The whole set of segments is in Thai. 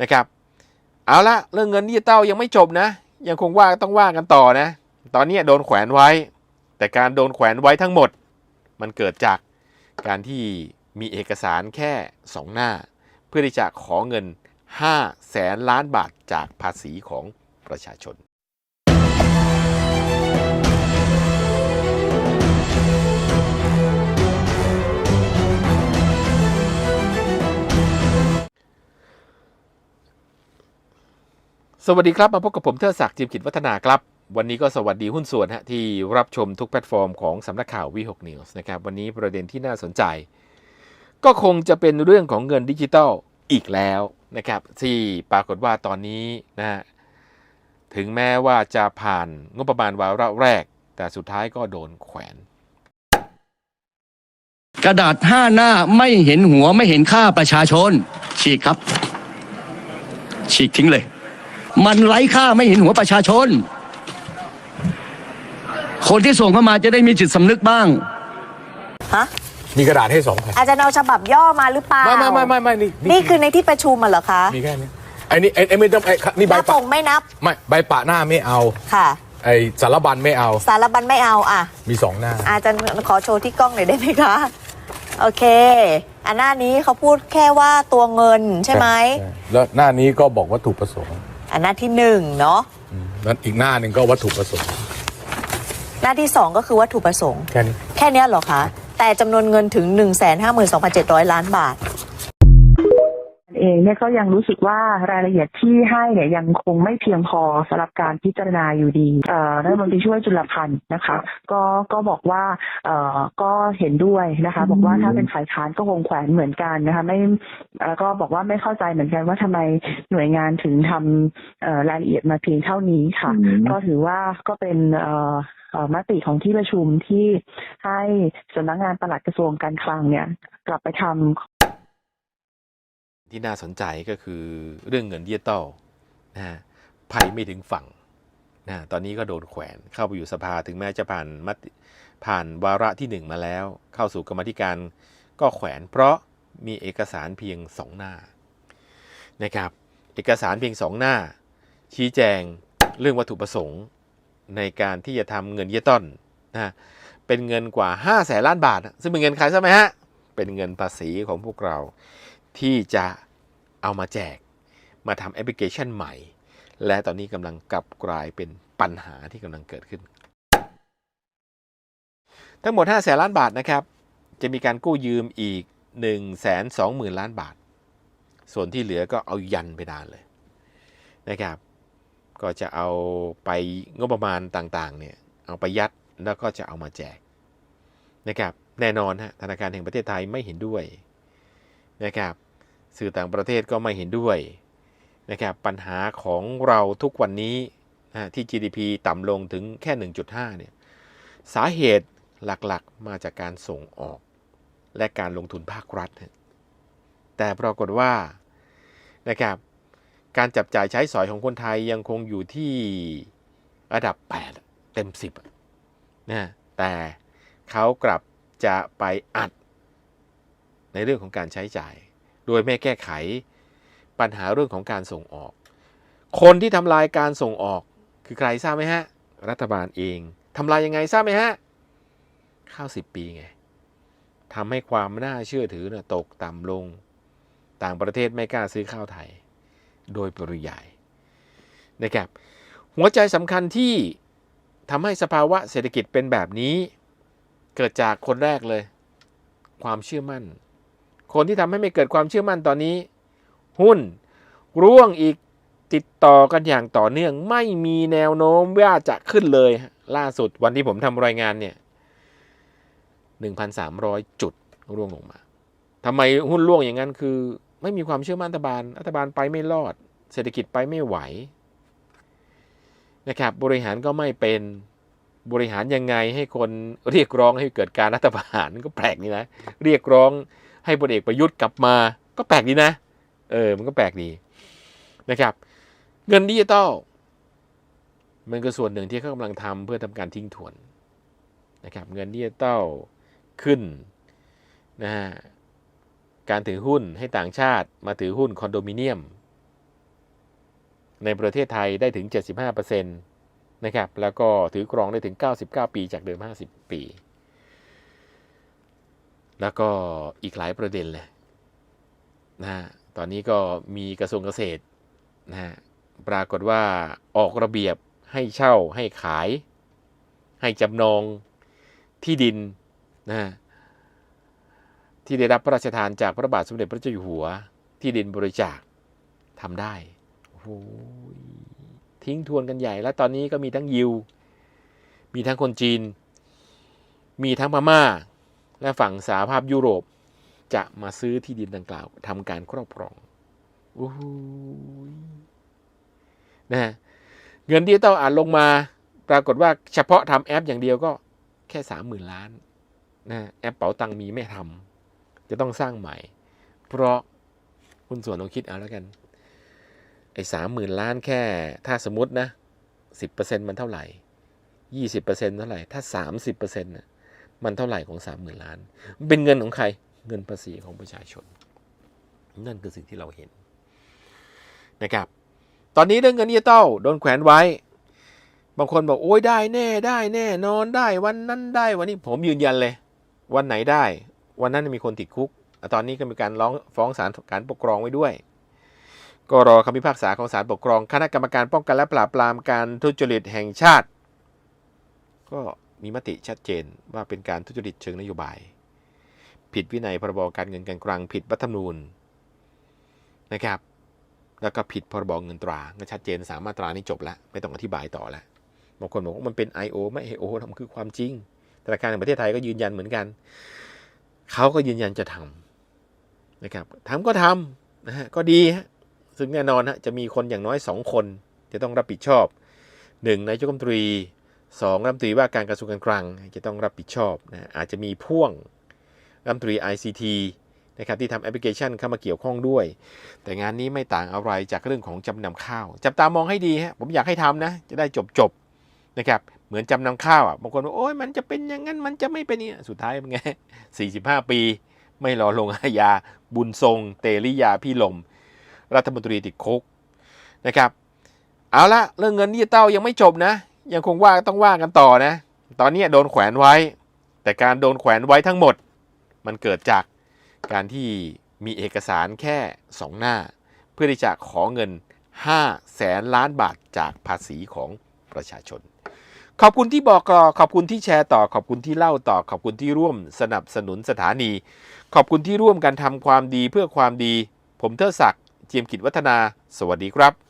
นะครับ เอาละเรื่องเงินดิจิตอลยังไม่จบนะ ยังคงว่าต้องว่ากันต่อนะ ตอนนี้โดนแขวนไว้ แต่การโดนแขวนไว้ทั้งหมด มันเกิดจากการที่มีเอกสารแค่ 2 หน้า เพื่อที่จะขอเงิน5แสนล้านบาทจากภาษีของประชาชน สวัสดีครับ มาพบกับผมเทอศักดิ์จิมกิจวัฒนาครับ วันนี้ก็สวัสดีหุ้นส่วนฮะที่รับชมทุกแพลตฟอร์มของสำนักข่าววีหกนิวส์นะครับ วันนี้ประเด็นที่น่าสนใจ ก็คงจะเป็นเรื่องของเงินดิจิทัลอีกแล้วนะครับ ที่ปรากฏว่าตอนนี้นะฮะถึงแม้ว่าจะผ่านงบประมาณวาระแรก แต่สุดท้ายก็โดนแขวน กระดาษห้าหน้าไม่เห็นหัวไม่เห็นค่าประชาชนฉีกครับ ฉีกทิ้งเลย มันไร้ค่าไม่เห็นหัวประชาชน คนที่ส่งเข้ามาจะได้มีจิตสำนึกบ้าง ฮะมีกระดาษให้สองแผ่นอาจารย์เอาฉบับย่อมาหรือเปล่าไม่ไม่ไม่ไม่ไม่นี่นี่คือในที่ประชุมอะเหรอคะมีแค่นี้ไอ้นี่ไอ้ไอ้ไม่ต้องไอ้นี่หใบน้าปปะงไม่นับไม่ใบปะหน้าไม่เอา ค่ะ ไอ้สารบัญไม่เอา สารบัญไม่เอาอะ มีสองหน้า อาจารย์ขอโชว์ที่กล้องหน่อยได้ไหมคะ โอเค อันหน้านี้เขาพูดแค่ว่าตัวเงินใช่ไหมใช่แล้วหน้านี้ก็บอกวัตถุประสงค์ อันหน้าที่หนึ่งเนาะอืมแล้วอีกหน้าหนึ่งก็วัตถุประสงค์ หน้าที่สองก็คือวัตถุประสงค์ แค่นี้ แค่เนี้ยเหรอคะ แต่จำนวนเงินถึง 1 5 2 7 0 0 ล้านบาท เองเนี่ยก็ยังรู้สึกว่ารายละเอียดที่ให้เนี่ยยังคงไม่เพียงพอสำหรับการพิจารณาอยู่ดีเอ่อรัฐมนตรีช่วยจุลพันธ์นะคะ ก็ก็บอกว่าเอ่อก็เห็นด้วยนะคะ บอกว่าถ้าเป็นฝ่ายค้านก็คงแขวนเหมือนกันนะคะไม่แล้วก็บอกว่าไม่เข้าใจเหมือนกันว่าทำไมหน่วยงานถึงทำเอ่อรายละเอียดมาเพียงเท่านี้ค่ะ ก็ถือว่าก็เป็นเอ่อเอ่อมติของที่ประชุมที่ให้สำนักงานปลัดกระทรวงการคลังเนี่ย กลับไปทำ ที่น่าสนใจก็คือเรื่องเงินดิจิตอลนะฮะไปไม่ถึงฝั่งนะตอนนี้ก็โดนแขวนเข้าไปอยู่สภาถึงแม้จะผ่านมติผ่านวาระที่หนึ่งมาแล้ว เข้าสู่กรรมธิการก็แขวนเพราะมีเอกสารเพียงสองหน้านะครับเอกสารเพียงสองหน้า ชี้แจงเรื่องวัตถุประสงค์ในการที่จะทำเงินดิจิตอลนะเป็นเงินกว่า5้าแสนล้านบาท ซึ่งเป็นเงินใครใช่ไหมฮะ เป็นเงินภาษีของพวกเรา ที่จะเอามาแจก มาทำแอปพลิเคชันใหม่ และตอนนี้กำลังกลับกลายเป็นปัญหาที่กำลังเกิดขึ้น ทั้งหมด5แสนล้านบาทนะครับ จะมีการกู้ยืมอีก 1 2 0 0 0 0 ล้านบาท ส่วนที่เหลือก็เอายันไปดานเลยนะครับ ก็จะเอาไปงบประมาณต่างๆเนี่ยเอาไปยัดแล้วก็จะเอามาแจกนะครับแน่นอนฮะธนาคารแห่งประเทศไทยไม่เห็นด้วย นะครับสื่อต่างประเทศก็ไม่เห็นด้วยนะครับปัญหาของเราทุกวันนี้นะที่ GDP ต่ำลงถึงแค่ 1.5เนี่ยสาเหตุหลักๆมาจากการส่งออก และการลงทุนภาครัฐ แต่ปรากฏว่านะครับการจับจ่ายใช้สอยของคนไทยยังคงอยู่ที่ระดับ 8 เต็ม 10นะแต่เขากลับจะไปอัด ในเรื่องของการใช้จ่าย โดยไม่แก้ไขปัญหาเรื่องของการส่งออก คนที่ทำลายการส่งออกคือใครทราบไหมฮะ รัฐบาลเองทำลายยังไงทราบไหมฮะ ข้าวสิบปีไงทำให้ความน่าเชื่อถือนะตกต่ำลง ต่างประเทศไม่กล้าซื้อข้าวไทย โดยปริยายนะครับ หัวใจสำคัญที่ทำให้สภาวะเศรษฐกิจเป็นแบบนี้ เกิดจากคนแรกเลย ความเชื่อมั่น คนที่ทำให้ไม่เกิดความเชื่อมั่นตอนนี้ หุ้น ร่วงอีกติดต่อกันอย่างต่อเนื่องไม่มีแนวโน้มว่าจะขึ้นเลย ล่าสุดวันที่ผมทำรายงานเนี่ย 1,300 จุดร่วงลงมาทำไมหุ้นร่วงอย่างนั้นคือ ไม่มีความเชื่อมั่นรัฐบาลรัฐบาลไปไม่รอด เศรษฐกิจไปไม่ไหวนะครับบริหารก็ไม่เป็นบริหารยังไงให้คนเรียกร้องให้เกิดการรัฐประหารก็แปลกนี่นะ เรียกร้อง ให้พลเอกประยุทธ์กลับมา ก็แปลกดีนะ เออ มันก็แปลกดีนะครับ เงินดิจิตอลมันก็ส่วนหนึ่งที่เขากำลังทำเพื่อทำการทิ้งทวนนะครับ เงินดิจิตอลขึ้นนะฮะการถือหุ้นให้ต่างชาติมาถือหุ้นคอนโดมิเนียม ในประเทศไทยได้ถึง 75%นะครับ แล้วก็ถือครองได้ถึง 99 ปีจากเดิม 50 ปี แล้วก็อีกหลายประเด็นเลยนะฮะตอนนี้ก็มีกระทรวงเกษตรนะฮะปรากฏว่าออกระเบียบให้เช่าให้ขาย ให้จำนองที่ดินนะฮะที่ได้รับพระราชทานจากพระบาทสมเด็จพระเจ้าอยู่หัว ที่ดินบริจาคทำได้โอ้โหทิ้งทวนกันใหญ่ แล้วตอนนี้ก็มีทั้งยิว มีทั้งคนจีน มีทั้งพม่า และฝั่งสหภาพยุโรปจะมาซื้อที่ดินดังกล่าวทำการครอบครองโอ้โหนะฮะเงินที่ต้องอ่านลงมาปรากฏว่าเฉพาะทำแอปอย่างเดียวก็แค่สามหมื่นล้านนะแอปเป๋าตังมีไม่ทำจะต้องสร้างใหม่ เพราะคุณส่วนต้องคิดเอาแล้วกัน ไอ้สามหมื่นล้านแค่ถ้าสมมตินะสิบเปอร์เซ็นต์มันเท่าไหร่ยี่สิบเปอร์เซ็นต์เท่าไหร่ ถ้าสามสิบเปอร์เซ็นต์นะ มันเท่าไหร่ของสามหมื่นล้าน มันเป็นเงินของใคร เงินภาษีของประชาชน นั่นคือสิ่งที่เราเห็นนะครับ ตอนนี้เรื่องเงินดิจิตอลโดนแขวนไว้ บางคนบอกโอ้ยได้แน่ได้แน่นอนได้วันนั้นได้วันนี้ผมยืนยันเลย วันไหนได้ วันนั้นมีคนติดคุก ตอนนี้ก็มีการร้องฟ้องศาลการปกครองไว้ด้วย ก็รอคำพิพากษาของศาลปกครอง คณะกรรมการป้องกันและปราบปรามการทุจริตแห่งชาติ ก็ มีมติชัดเจนว่าเป็นการทุจริตเชิงนโยบาย ผิดวินัยพรบการเงินการคลังผิดรัฐธรรมนูญนะครับ แล้วก็ผิดพรบเงินตราก็ชัดเจนสามมาตรานี้จบแล้วไม่ต้องอธิบายต่อแล้วบางคนบอกว่ามันเป็น I.O. ไม่ I.O. มันคือความจริงธนาคารแห่งประเทศไทยก็ยืนยันเหมือนกัน เขาก็ยืนยันจะทำนะครับทำก็ทำนะฮะก็ดีฮะซึ่งแน่นอนฮะจะมีคนอย่างน้อย 2 คน จะต้องรับผิดชอบ 1. นายกรัฐมนตรี 2. รัฐมนตรีว่าการกระทรวงการคลังจะต้องรับผิดชอบนะอาจจะมีพ่วงรัฐมนตรี ICT นะครับที่ทำแอปพลิเคชันเข้ามาเกี่ยวข้องด้วย แต่งานนี้ไม่ต่างอะไรจากเรื่องของจำนำข้าว จับตามองให้ดีฮะผมอยากให้ทำนะ จะได้จบจบนะครับเหมือนจำนำข้าวอะบางคนบอกโอ้ยมันจะเป็นอย่างนั้นมันจะไม่เป็นเนี่ยสุดท้ายเป็นไง45 ปี ไม่รอลงอาญาบุญทรง เตริยาพี่ลม รัฐมนตรีติดคุกนะครับเอาละเรื่องเงินดิจิตอลยังไม่จบนะ ยังคงว่าต้องว่ากันต่อนะ ตอนนี้โดนแขวนไว้ แต่การโดนแขวนไว้ทั้งหมด มันเกิดจากการที่มีเอกสารแค่ 2 หน้า เพื่อที่จะขอเงิน 5 แสนล้านบาทจากภาษีของประชาชน ขอบคุณที่บอกต่อขอบคุณที่แชร์ต่อ ขอบคุณที่เล่าต่อ ขอบคุณที่ร่วมสนับสนุนสถานี ขอบคุณที่ร่วมกันทำความดีเพื่อความดี ผมเทอศักดิ์เจียมกิจวัฒนา สวัสดีครับ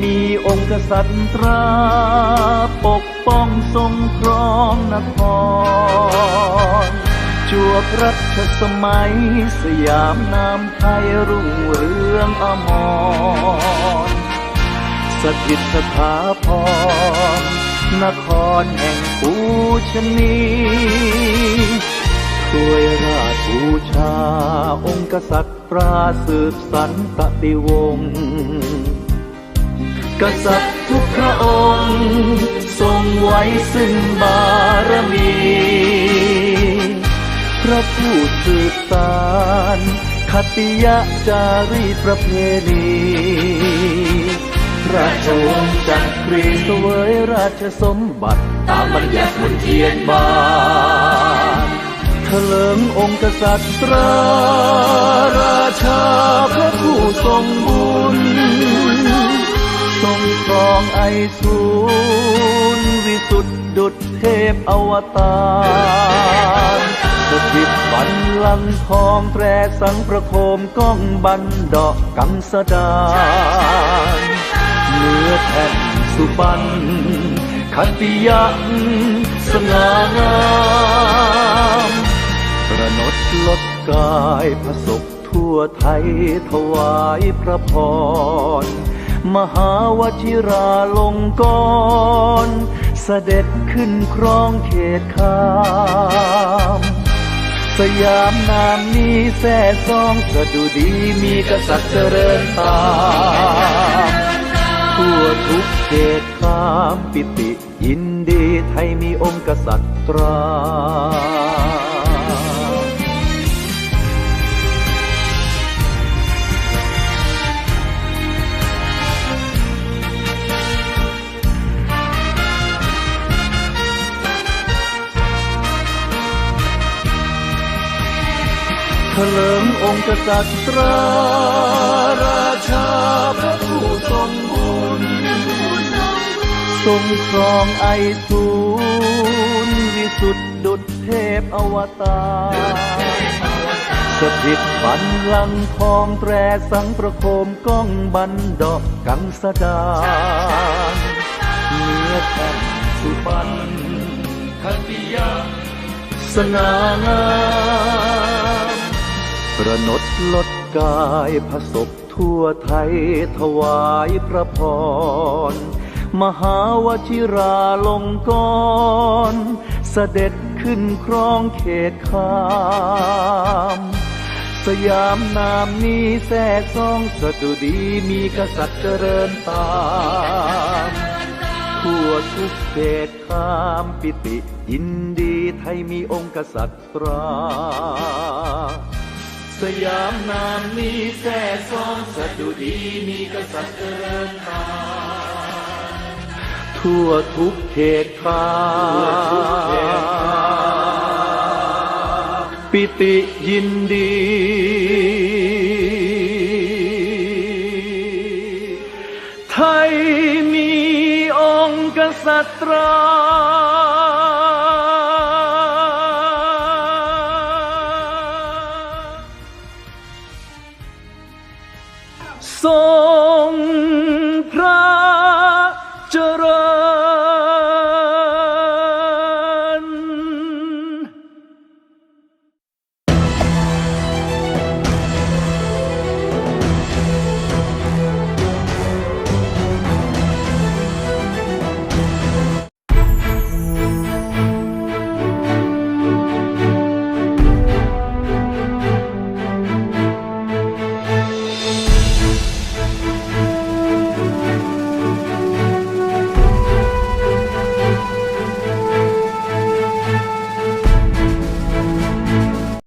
มีองค์กษัตริย์ตราปกป้องทรงครองนครจวบรัชสมัยสยามนามไทยรุ่งเรืองอมรสถิตสถาพรนครแห่งปูชนีช่วยราชบูชาองค์กษัตริย์ปราสืบสันตติวงศ์ กษัตริย์ทุกพระองค์ ทรงไว้ซึ่งบารมี พระผู้สืบสารคติยะจารีประเพณีราชวงศ์จักรีเสวยราชสมบัติ ตามบัญญัติมนเทียนบานเถลิงองค์กษัตริย์ตราราชาพระผู้ทรงบุญ ทรงครองไอสูรวิสุทธิดุจเทพอวตารสถิตบันลังทองแตรสังประโคมก้องบันดอกกังสดานเนื้อแผ่นสุบันขันติยักสง่างามประนดลดกายผสกทุทั่วไทยถวายพระพร มหาวชิราลงกรณเสด็จขึ้นครองเขตคาม สยามนามนี้แท่ซองสะดุดีมีกษัตริย์เจริญตามทั่วทุกเขตขามปิติยินดีไทยมีองค์กษัตริย์ตรา ลิงองค์กษัตริย์ราชาพระผู้ทรงบุญทรงครองไอสูรวิสุทธิดุจเทพอวตารสถิตบันลังทองแตรสังประโคมก้องบันดอกกังสดาเนื้อแผ่นสุพรรณทัติยาสง่างาม ประนดลดกายผสบทั่วไทยถวายพระพร มหาวชิราลงกรณ์เสด็จขึ้นครองเขตคามสยามนามนี้แทรกซองสดุดีมีกษัตริย์เจริญตามทั่วทุกเขตขามปิติยินดีไทยมีองค์กษัตริย์ตรา สยามนามนี้แท่ซองสะดุดีมีกษัตริย์เจริญตาทั่วทุกเขตขาปิติยินดี ไทยมีองค์กษัตรา